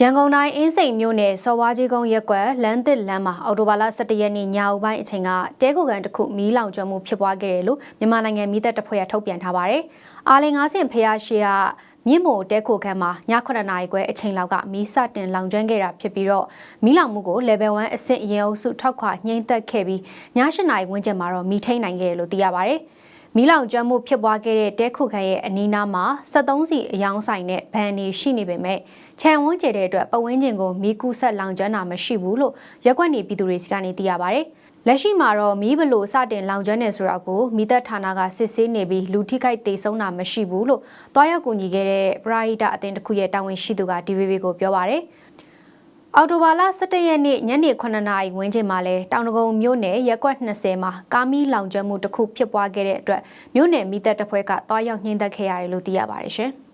ရန်ကုန်တိုင်းအင်းစိန်မြို့နယ်စော်ဝါကြီးကုန်းရက်ကွက်လမ်းသစ်လမ်းမှာအော်တိုဘာလ17ရက်နေ့ညအုပ်ပိုင်းအချိန်ကတဲကိုကန်တစ်ခုမီးလောင်ကျွမ်းမှုဖြစ်ပွားခဲ့တယ်လို့မြန်မာနိုင်ငံမီးတပ်တပ်ဖွဲ့ကထုတ်ပြန်ထားပါတယ်။အားလင်ငါးဆင့်ဖျားရှိကမြင့်မို့တဲခိုခန်းမှာည9နာရီခွဲအချိန်လောက်ကမီးစတင်လောင်ကျွမ်းခဲ့တာဖြစ်ပြီးတော့မီးလောင်မှုကို level 1အဆင့်ရင်အုပ်စုထောက်ခွာညှိမ့်သက်ခဲ့ပြီးည8နာရီဝန်းကျင်မှာတော့မီးထိန်နိုင်ခဲ့တယ်လို့သိရပါတယ်။ မီးလောင်ကျွမ်းမှုဖြစ်ပွားခဲ့တဲ့တဲခုခန်းရဲ့အနီးနားမှာ73စီအယောင်ဆိုင်နဲ့ဗန်နေရှိနေပေမဲ့ခြံဝန်းကျဲတဲ့အတွက်ပဝန်းကျင်ကိုမီးကူးဆက်လောင်ကျွမ်းတာမရှိဘူးလို့ရက်ွက်နေပြည်သူတွေစီကနေသိရပါဗျ။လက်ရှိမှာတော့မီးဘလို့စတင်လောင်ကျွမ်းနေဆိုတာကိုမိသက်ဌာနကစစ်ဆေးနေပြီးလူထိခိုက်ဒေဆုံးတာမရှိဘူးလို့တွားရောက်ကူညီခဲ့တဲ့ပရာဟိတအသင်းတစ်ခုရဲ့တာဝန်ရှိသူက DVB ကိုပြောပါရယ်။ အော်တိုဘာလ17ရက်နေ့ညနေ9နာရီဝန်းကျင်မှာလဲတောင်တကုံမြို့နယ်ရက်ကွက်20မှာကားမီးလောင်ကျွမ်းမှုတစ်ခုဖြစ်ပွားခဲ့တဲ့အတွက်မြို့နယ်မိသက်တပ်ဖွဲ့ကတွားရောက်နှင်းသက်ခဲ့ရတယ်လို့သိရပါတယ်ရှင်။